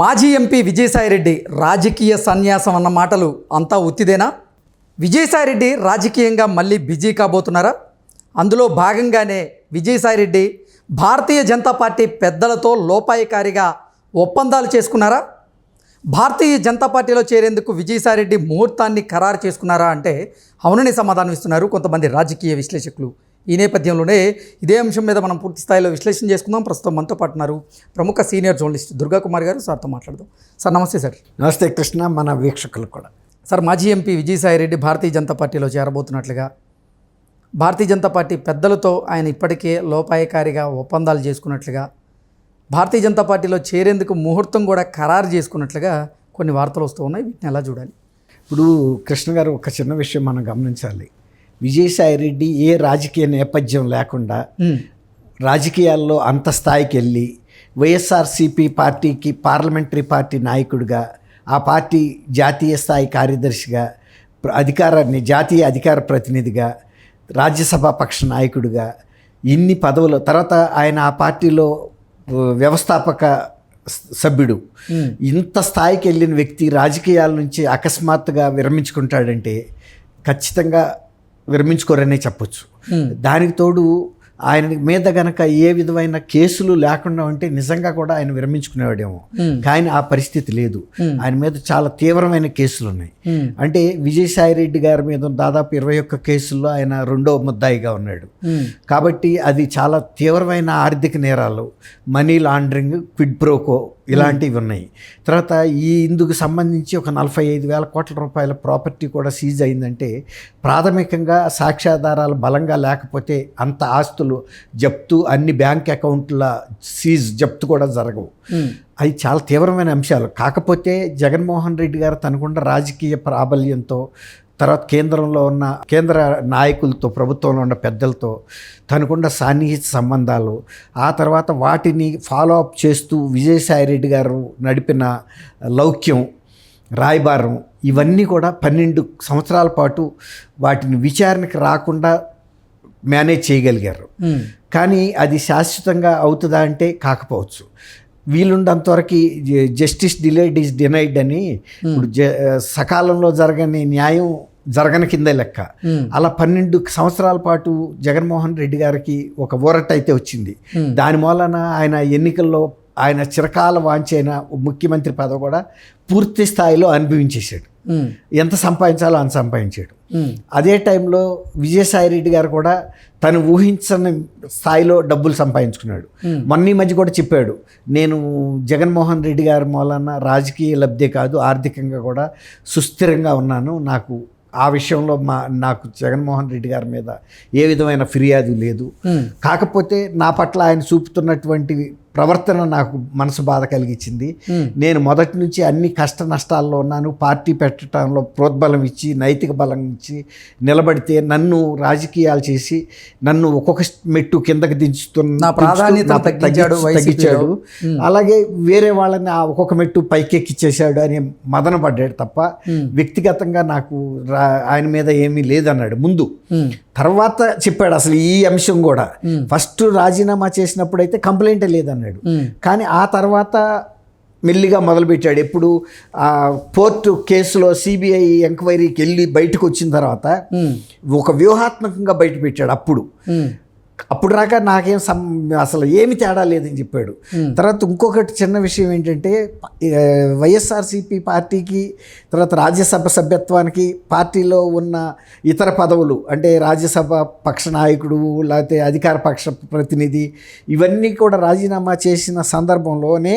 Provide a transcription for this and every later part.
మాజీ ఎంపీ విజయసాయిరెడ్డి రాజకీయ సన్యాసం అన్న మాటలు అంతా ఉత్తిదేనా? విజయసాయిరెడ్డి రాజకీయంగా మళ్ళీ బిజీ కాబోతున్నారా? అందులో భాగంగానే విజయసాయిరెడ్డి భారతీయ జనతా పార్టీ పెద్దలతో లోపాయకారిగా ఒప్పందాలు చేసుకున్నారా? భారతీయ జనతా పార్టీలో చేరేందుకు విజయసాయిరెడ్డి ముహూర్తాన్ని ఖరారు చేసుకున్నారా అంటే అవునని సమాధానం ఇస్తున్నారు కొంతమంది రాజకీయ విశ్లేషకులు. ఈ నేపథ్యంలోనే ఇదే అంశం మీద మనం పూర్తి స్థాయిలో విశ్లేషణ చేసుకుందాం. ప్రస్తుతం మనతో పాటు ఉన్నారు ప్రముఖ సీనియర్ జర్నలిస్ట్ దుర్గా కుమార్ గారు. సార్తో మాట్లాడదాం. సార్ నమస్తే సార్. నమస్తే కృష్ణ మన వీక్షకులు కూడా. సార్ మాజీ ఎంపీ విజయసాయిరెడ్డి భారతీయ జనతా పార్టీలో చేరబోతున్నట్లుగా భారతీయ జనతా పార్టీ పెద్దలతో ఆయన ఇప్పటికే లోపాయకారిగా ఒప్పందాలు చేసుకున్నట్లుగా భారతీయ జనతా పార్టీలో చేరేందుకు ముహూర్తం కూడా ఖరారు చేసుకున్నట్లుగా కొన్ని వార్తలు వస్తూ ఉన్నాయి. వీటిని ఎలా చూడాలి? ఇప్పుడు కృష్ణ గారు ఒక చిన్న విషయం మనం గమనించాలి. విజయసాయి రెడ్డి ఏ రాజకీయ నేపథ్యం లేకుండా రాజకీయాల్లో అంత స్థాయికి వెళ్ళి వైఎస్ఆర్సీపీ పార్టీకి పార్లమెంటరీ పార్టీ నాయకుడిగా ఆ పార్టీ జాతీయ స్థాయి కార్యదర్శిగా ప్ర- అధికార జాతీయ అధికార ప్రతినిధిగా రాజ్యసభ పక్ష నాయకుడిగా ఇన్ని పదవులు తర్వాత ఆయన ఆ పార్టీలో వ్యవస్థాపక సభ్యుడు. ఇంత స్థాయికి వెళ్ళిన వ్యక్తి రాజకీయాల నుంచి అకస్మాత్తుగా విరమించుకుంటాడంటే ఖచ్చితంగా విరమించుకోరనే చెప్పొచ్చు. దానికి తోడు ఆయన మీద గనక ఏ విధమైన కేసులు లేకుండా ఉంటే నిజంగా కూడా ఆయన విరమించుకునేవాడేమో. కానీ ఆ పరిస్థితి లేదు. ఆయన మీద చాలా తీవ్రమైన కేసులు ఉన్నాయి అంటే విజయసాయి రెడ్డి గారి మీద దాదాపు ఇరవై ఒక్క కేసుల్లో ఆయన రెండో ముద్దాయిగా ఉన్నాడు. కాబట్టి అది చాలా తీవ్రమైన ఆర్థిక నేరాలు. మనీ లాండరింగ్ క్విడ్ ప్రోకో ఇలాంటివి ఉన్నాయి. తర్వాత ఈ ఇందుకు సంబంధించి ఒక నలభై ఐదు వేల కోట్ల రూపాయల ప్రాపర్టీ కూడా సీజ్ అయిందంటే ప్రాథమికంగా సాక్ష్యాధారాలు బలంగా లేకపోతే అంత ఆస్తులు జప్తు అన్ని బ్యాంక్ అకౌంట్ల సీజ్ జప్తు కూడా జరగవు. అవి చాలా తీవ్రమైన అంశాలు. కాకపోతే జగన్మోహన్ రెడ్డి గారు తనకున్న రాజకీయ ప్రాబల్యంతో తర్వాత కేంద్రంలో ఉన్న కేంద్ర నాయకులతో ప్రభుత్వంలో ఉన్న పెద్దలతో తనకున్న సాన్నిహిత సంబంధాలు ఆ తర్వాత వాటిని ఫాలో అప్ చేస్తూ విజయసాయి రెడ్డి గారు నడిపిన లౌక్యం రాయబారం ఇవన్నీ కూడా పన్నెండు సంవత్సరాల పాటు వాటిని విచారణకు రాకుండా మేనేజ్ చేయగలిగారు. కానీ అది శాశ్వతంగా అవుతుందా అంటే కాకపోవచ్చు. వీలుండంతవరకు జస్టిస్ డిలేడ్ ఈజ్ డినైడ్ అని ఇప్పుడు జ- సకాలంలో జరగని న్యాయం జరగని కిందే లెక్క. అలా పన్నెండు సంవత్సరాల పాటు జగన్మోహన్ రెడ్డి గారికి ఒక ఊరట అయితే వచ్చింది. దాని మూలన ఆయన ఎన్నికల్లో ఆయన చిరకాల వాంచైన ముఖ్యమంత్రి పదవి కూడా పూర్తి స్థాయిలో అనుభవించేశాడు. ఎంత సంపాదించాలో అంత సంపాదించాడు. అదే టైంలో విజయసాయి రెడ్డి గారు కూడా తను ఊహించని స్థాయిలో డబ్బులు సంపాదించుకున్నాడు. మొన్న ఈ మధ్య కూడా చెప్పాడు. నేను జగన్మోహన్ రెడ్డి గారి మూలన రాజకీయ లబ్ధే కాదు ఆర్థికంగా కూడా సుస్థిరంగా ఉన్నాను నాకు ఆ విషయంలో మా నాకు జగన్మోహన్ రెడ్డి గారి మీద ఏ విధమైన ఫిర్యాదు లేదు. కాకపోతే నా పట్ల ఆయన చూపుతున్నటువంటి ప్రవర్తన నాకు మనసు బాధ కలిగించింది. నేను మొదటి నుంచి అన్ని కష్ట నష్టాల్లో ఉన్నాను. పార్టీ పెట్టడంలో ప్రోద్బలం ఇచ్చి నైతిక బలం ఇచ్చి నిలబడితే నన్ను రాజకీయాలు చేసి నన్ను ఒక్కొక్క మెట్టు కిందకి దించుతున్న నా తగ్గించాడు. తగ్గించాడు. అలాగే వేరే వాళ్ళని ఆ ఒక్కొక్క మెట్టు పైకెక్కిచ్చేశాడు అని మదన పడ్డాడు తప్ప వ్యక్తిగతంగా నాకు రా- ఆయన మీద ఏమీ లేదన్నాడు. ముందు తర్వాత చెప్పాడు అసలు ఈ అంశం కూడా. ఫస్ట్ రాజీనామా చేసినప్పుడు అయితే కంప్లైంటే లేదన్నాడు. కానీ ఆ తర్వాత మెల్లిగా మొదలుపెట్టాడు. ఎప్పుడు ఆ పోర్టు కేసులో సిబిఐ ఎంక్వైరీకి వెళ్ళి బయటకు వచ్చిన తర్వాత ఒక వ్యూహాత్మకంగా బయట పెట్టాడు అప్పుడు అప్పుడు రాక నాకేం సం అసలు ఏమి తేడా లేదని చెప్పాడు. తర్వాత ఇంకొకటి చిన్న విషయం ఏంటంటే వైఎస్ఆర్సీపీ పార్టీకి తర్వాత రాజ్యసభ సభ్యత్వానికి పార్టీలో ఉన్న ఇతర పదవులు అంటే రాజ్యసభ పక్ష నాయకుడు లేకపోతే అధికార పక్ష ప్రతినిధి ఇవన్నీ కూడా రాజీనామా చేసిన సందర్భంలోనే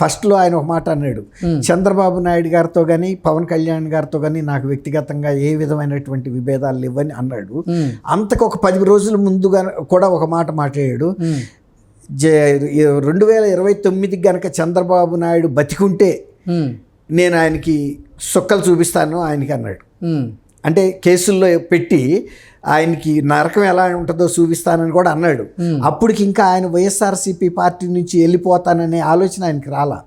ఫస్ట్లో ఆయన ఒక మాట అన్నాడు. చంద్రబాబు నాయుడు గారితో కానీ పవన్ కళ్యాణ్ గారితో కానీ నాకు వ్యక్తిగతంగా ఏ విధమైనటువంటి విభేదాలు లేవని అన్నాడు. అంతకు ఒక పది రోజుల ముందుగా కూడా ఒక మాట మాట్లాడాడు రెండు వేల ఇరవై తొమ్మిదికి గనక చంద్రబాబు నాయుడు బతికుంటే నేను ఆయనకి సుక్కలు చూపిస్తాను ఆయనకి అన్నాడు. అంటే కేసుల్లో పెట్టి ఆయనకి నరకం ఎలా ఉంటుందో చూపిస్తానని కూడా అన్నాడు. అప్పటికి ఇంకా ఆయన వైఎస్ఆర్సీపీ పార్టీ నుంచి వెళ్ళిపోతాననే ఆలోచన ఆయనకి రాలా.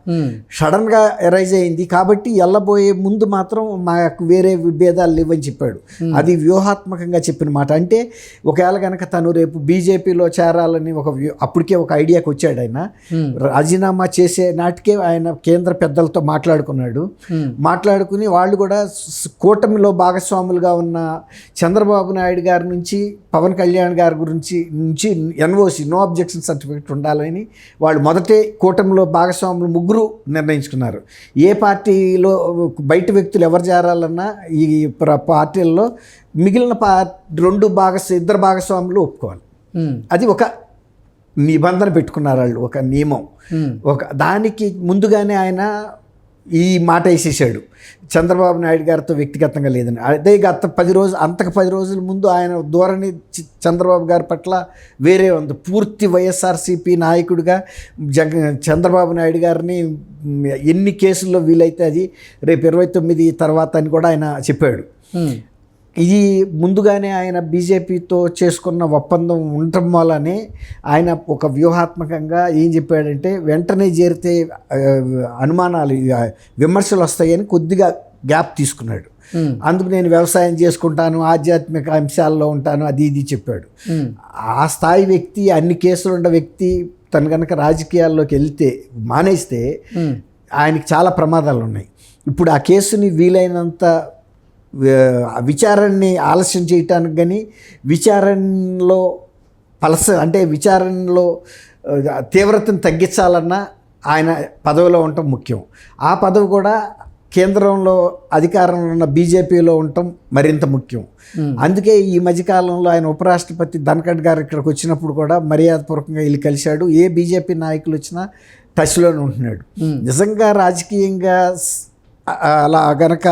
సడన్గా ఎరైజ్ అయింది. కాబట్టి వెళ్ళబోయే ముందు మాత్రం మాకు వేరే విభేదాలు లేవని చెప్పాడు. అది వ్యూహాత్మకంగా చెప్పిన మాట. అంటే ఒకవేళ కనుక తను రేపు బీజేపీలో చేరాలని ఒక వ్యూ- అప్పటికే ఒక ఐడియాకి వచ్చాడు ఆయన. రాజీనామా చేసే నాటికే ఆయన కేంద్ర పెద్దలతో మాట్లాడుకున్నాడు. మాట్లాడుకుని వాళ్ళు కూడా కూటమిలో భాగస్వాములుగా ఉన్న చంద్రబాబు నాయుడు గారి నుంచి పవన్ కళ్యాణ్ గారి గురించి నుంచి ఎన్ఓసి నో అబ్జెక్షన్ సర్టిఫికేట్ ఉండాలని వాళ్ళు మొదటే కూటమిలో భాగస్వాములు ముగ్గురు నిర్ణయించుకున్నారు. ఏ పార్టీలో బయట వ్యక్తులు ఎవరు చేరాలన్నా ఈ ప్ర- పార్టీల్లో మిగిలిన పా రెండు భాగస్ ఇద్దరు భాగస్వాములు ఒప్పుకోవాలి. అది ఒక నిబంధన పెట్టుకున్నారు వాళ్ళు ఒక నియమం. ఒక దానికి ముందుగానే ఆయన ఈ మాట వేసేసాడు. చంద్రబాబు నాయుడు గారితో వ్యక్తిగతంగా లేదని. అదే గత పది రోజులు అంతకు పది రోజుల ముందు ఆయన ధోరణి చంద్రబాబు గారి పట్ల వేరే ఉంది. పూర్తి వైఎస్ఆర్సీపీ నాయకుడిగా జగ చంద్రబాబు నాయుడు గారిని ఎన్ని కేసుల్లో వీలైతే అది రేపు ఇరవై తొమ్మిది తర్వాత అని కూడా ఆయన చెప్పాడు. ఇది ముందుగానే ఆయన బీజేపీతో చేసుకున్న ఒప్పందం ఉండటం వల్లనే ఆయన ఒక వ్యూహాత్మకంగా ఏం చెప్పాడంటే వెంటనే చేరితే అనుమానాలు విమర్శలు వస్తాయని కొద్దిగా గ్యాప్ తీసుకున్నాడు. అందుకు నేను వ్యవసాయం చేసుకుంటాను ఆధ్యాత్మిక అంశాల్లో ఉంటాను అది ఇది చెప్పాడు. ఆ స్థాయి వ్యక్తి అన్ని కేసులు ఉన్న వ్యక్తి తను కనుక రాజకీయాల్లోకి వెళ్తే మానేస్తే ఆయనకి చాలా ప్రమాదాలు ఉన్నాయి. ఇప్పుడు ఆ కేసుని వీలైనంత విచారణని ఆలస్యం చేయటానికి కానీ విచారణలో పలస అంటే విచారణలో తీవ్రతను తగ్గించాలన్నా ఆయన పదవిలో ఉండటం ముఖ్యం. ఆ పదవి కూడా కేంద్రంలో అధికారంలో ఉన్న బీజేపీలో ఉండటం మరింత ముఖ్యం. అందుకే ఈ మధ్యకాలంలో ఆయన ఉపరాష్ట్రపతి ధన్కడ్ గారు ఇక్కడికి వచ్చినప్పుడు కూడా మర్యాదపూర్వకంగా వెళ్ళి కలిశాడు. ఏ బీజేపీ నాయకులు వచ్చినా టచ్లోనే ఉంటున్నాడు. నిజంగా రాజకీయంగా అలా గనక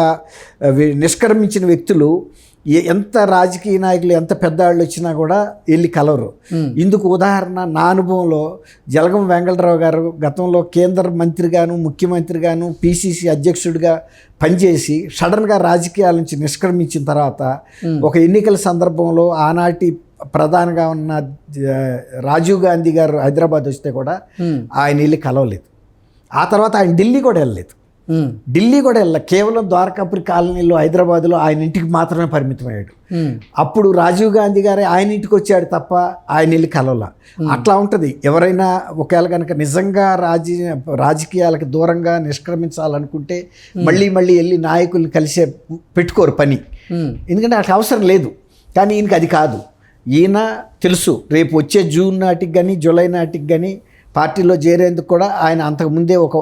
నిష్క్రమించిన వ్యక్తులు ఎంత రాజకీయ నాయకులు ఎంత పెద్దవాళ్ళు వచ్చినా కూడా వెళ్ళి కలవరు. ఇందుకు ఉదాహరణ నా అనుభవంలో జలగం వెంకటరావు గారు గతంలో కేంద్ర మంత్రిగాను ముఖ్యమంత్రిగాను పిసిసి అధ్యక్షుడిగా పనిచేసి సడన్గా రాజకీయాల నుంచి నిష్క్రమించిన తర్వాత ఒక ఎన్నికల సందర్భంలో ఆనాటి ప్రధానిగా ఉన్న రాజీవ్ గాంధీ గారు హైదరాబాద్ వస్తే కూడా ఆయన వెళ్ళి కలవలేదు. ఆ తర్వాత ఆయన ఢిల్లీ కూడా వెళ్ళలేదు. ఢిల్లీ కూడా వెళ్ళ కేవలం ద్వారకాపురి కాలనీలో హైదరాబాద్లో ఆయన ఇంటికి మాత్రమే పరిమితమయ్యాడు. ఉమ్, అప్పుడు రాజీవ్ గాంధీ గారే ఆయన ఇంటికి వచ్చాడు తప్ప ఆయన వెళ్ళి కలవల. అట్లా ఉంటుంది. ఎవరైనా ఒకవేళ కనుక నిజంగా రాజీ రాజకీయాలకు దూరంగా నిష్క్రమించాలనుకుంటే మళ్ళీ మళ్ళీ వెళ్ళి నాయకుల్ని కలిసే పెట్టుకోరు పని. ఎందుకంటే నాకు అవసరం లేదు. కానీ ఈయనకి అది కాదు. ఈయన తెలుసు రేపు వచ్చే జూన్ నాటికి కానీ జూలై నాటికి కానీ పార్టీలో చేరేందుకు కూడా ఆయన అంతకుముందే ఒక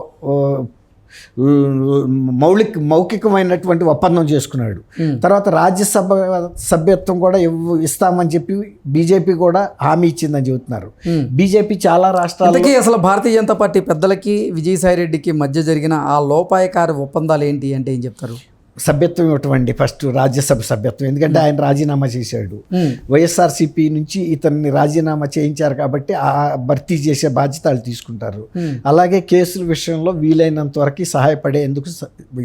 మౌలిక మౌఖికమైనటువంటి ఒప్పందం చేసుకున్నాడు. తర్వాత రాజ్యసభ సభ్యత్వం కూడా ఇస్తామని చెప్పి బీజేపీ కూడా హామీ ఇచ్చిందని చెబుతున్నారు. బీజేపీ చాలా రాష్ట్రాలు ఇంతకీ అసలు భారతీయ జనతా పార్టీ పెద్దలకి విజయసాయి రెడ్డికి మధ్య జరిగిన ఆ లోపాయకారి ఒప్పందాలు ఏంటి అంటే ఏం చెప్తారు? సభ్యత్వం ఇవ్వటండి ఫస్ట్ రాజ్యసభ సభ్యత్వం. ఎందుకంటే ఆయన రాజీనామా చేశాడు. ఉమ్, వైఎస్ఆర్సీపీ నుంచి ఇతన్ని రాజీనామా చేయించారు కాబట్టి ఆ భర్తీ చేసే బాధ్యత వాళ్ళు తీసుకుంటారు. Hmm. అలాగే కేసుల విషయంలో వీలైనంత వరకు సహాయపడేందుకు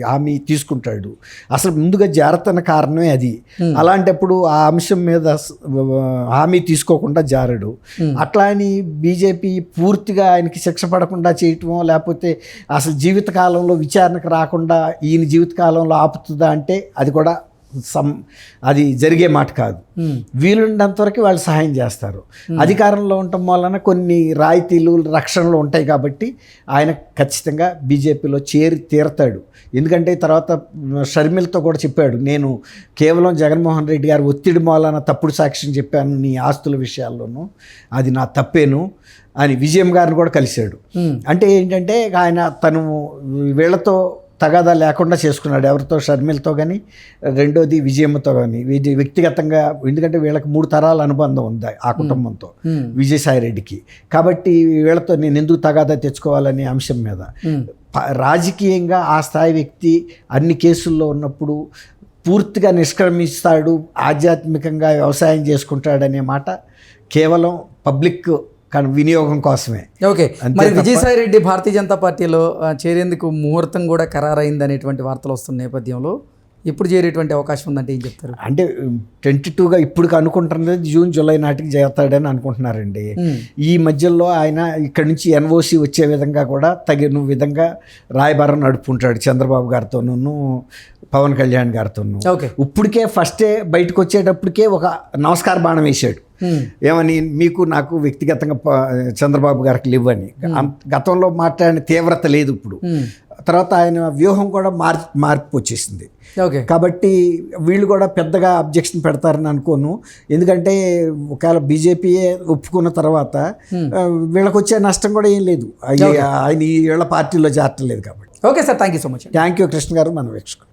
హామీ తీసుకుంటాడు. అసలు ముందుగా జాగ్రత్తన కారణమే అది. అలాంటప్పుడు ఆ అంశం మీద హామీ తీసుకోకుండా జారడు. అట్లా అని బీజేపీ పూర్తిగా ఆయనకి శిక్ష పడకుండా చేయటమో లేకపోతే అసలు జీవితకాలంలో విచారణకు రాకుండా ఈయన జీవితకాలంలో ఆపుతుందా అంటే అది కూడా సం అది జరిగే మాట కాదు. వీలున్నంత వరకు వాళ్ళు సహాయం చేస్తారు. అధికారంలో ఉండటం వలన కొన్ని రాయితీలు రక్షణలు ఉంటాయి కాబట్టి ఆయన ఖచ్చితంగా బీజేపీలో చేరి తీరతాడు. ఎందుకంటే తర్వాత షర్మిలతో కూడా చెప్పాడు నేను కేవలం జగన్మోహన్ రెడ్డి గారు ఒత్తిడి మూలన తప్పుడు సాక్ష్యం చెప్పాను నీ ఆస్తుల విషయాల్లోనూ అది నా తప్పేను అని విజయం గారిని కూడా కలిశాడు. అంటే ఏంటంటే ఆయన తను వీళ్ళతో తగాదా లేకుండా చేసుకున్నాడు. ఎవరితో? షర్మిలతో కానీ రెండోది విజయమ్మతో కానీ వ్యక్తిగతంగా ఎందుకంటే వీళ్ళకి మూడు తరాల అనుబంధం ఉంది ఆ కుటుంబంతో. విజయసాయి రెడ్డికి కాబట్టి వీళ్ళతో నేను ఎందుకు తగాదా తెచ్చుకోవాలనే అంశం మీద. రాజకీయంగా ఆ స్థాయి వ్యక్తి అన్ని కేసుల్లో ఉన్నప్పుడు పూర్తిగా నిష్క్రమిస్తాడు ఆధ్యాత్మికంగా వ్యవసాయం చేసుకుంటాడనే మాట కేవలం పబ్లిక్ కన్- వినియోగం కోసమే. ఓకే. మరి విజయసాయి రెడ్డి భారతీయ జనతా పార్టీలో చేరేందుకు ముహూర్తం కూడా ఖరారైంది అనేటువంటి వార్తలు వస్తున్న నేపథ్యంలో ఎప్పుడు చేరేటువంటి అవకాశం ఉందంటే ఏం చెప్తారు? అంటే ట్వంటీ టూగా ఇప్పుడు అనుకుంటున్నది జూన్ జూలై నాటికి చేస్తాడని అనుకుంటున్నారండి. ఈ మధ్యలో ఆయన ఇక్కడి నుంచి ఎన్ఓసి వచ్చే విధంగా కూడా తగిన విధంగా రాయబారం నడుపుకుంటాడు చంద్రబాబు గారితోనూ పవన్ కళ్యాణ్ గారితోనూ. ఓకే. ఇప్పటికే ఫస్టే బయటకు వచ్చేటప్పటికే ఒక నమస్కార బాణం వేసాడు ఏమని మీకు నాకు వ్యక్తిగతంగా చంద్రబాబు గారికి ఇవ్వని గతంలో మాట్లాడిన తీవ్రత లేదు ఇప్పుడు. ఉమ్, తర్వాత ఆయన వ్యూహం కూడా మార్ మార్పు వచ్చేసింది ఓకే కాబట్టి వీళ్ళు కూడా పెద్దగా అబ్జెక్షన్ పెడతారని అనుకోను. ఎందుకంటే ఒకవేళ బీజేపీయే ఒప్పుకున్న తర్వాత వీళ్ళకి వచ్చే నష్టం కూడా ఏం లేదు. ఆయన ఈ వీళ్ళ పార్టీలో చేరటం లేదు కాబట్టి. Okay sir thank you so much thank you Krishna garu మనం వీక్షకులు